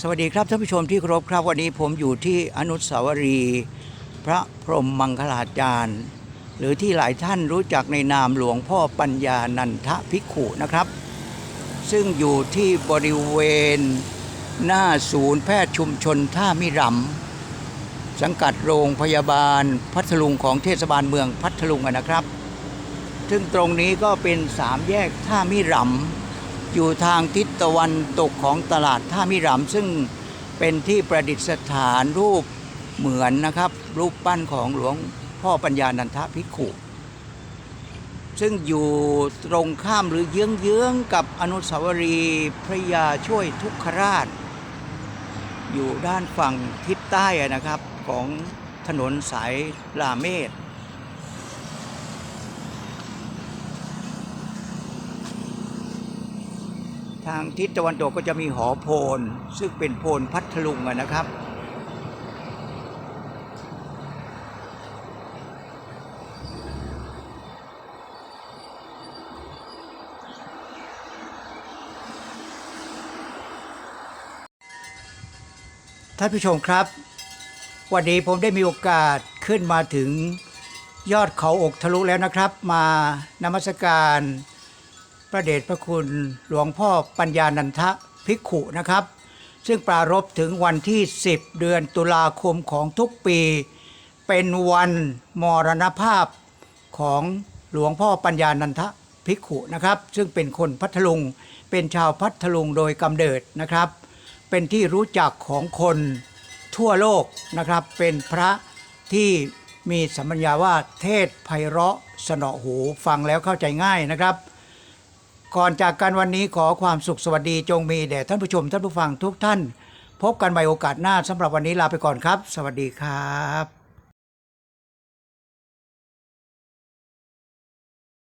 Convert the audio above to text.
สวัสดีครับท่านผู้ชมที่เคารพครับวันนี้ผมอยู่ที่อนุสาวรีย์พระพรหมมังคลาจารย์ หรือที่หลายท่านรู้จักในนามหลวงพ่อปัญญานันทภิกขุนะครับ ซึ่งอยู่ที่บริเวณหน้าศูนย์แพทย์ชุมชนท่ามิรำสังกัดโรงพยาบาลพัทลุงของเทศบาลเมืองพัทลุงนะครับ ซึ่งตรงนี้ก็เป็นสามแยกท่ามิรำ อยู่ทางทิศตะวันตกของตลาดท่ามิรำซึ่งเป็นที่ประดิษฐานรูปเหมือนนะครับ รูปปั้นของหลวงพ่อปัญญานันทภิกขุ ซึ่งอยู่ตรงข้ามหรือเยื้องๆกับอนุสาวรีย์พระยาช่วยทุกขราช อยู่ด้านฝั่งทิศใต้นะครับของถนนสายลาเมศ ทางทิศตะวันตกก็จะมีหอโพนซึ่งเป็นโพนพัทลุงนะครับ ท่านผู้ชมครับ วันนี้ผมได้มีโอกาสขึ้นมาถึงยอดเขาอกทะลุแล้วนะครับ มานมัสการ ระเดชพระคุณหลวงพ่อปัญญานันทะภิกขุนะครับ ซึ่งปรารภถึงวันที่ 10 เดือนตุลาคมของทุกปี เป็นวันมรณภาพของหลวงพ่อปัญญานันทะภิกขุนะครับ ซึ่งเป็นคนพัทลุงเป็นชาวพัทลุงโดยกำเนิดนะครับ เป็นที่รู้จักของคนทั่วโลกนะครับ เป็นพระที่มีสัมปัญญาว่าเทศไพเราะสนอหูฟังแล้วเข้าใจง่ายนะครับ ก่อนจากกันวันนี้ขอความสุขสวัสดีจงมีแด่ท่านผู้ชมท่านผู้ฟังทุกท่าน พบกันใหม่โอกาสหน้าสำหรับวันนี้ลาไปก่อนครับ สวัสดีครับ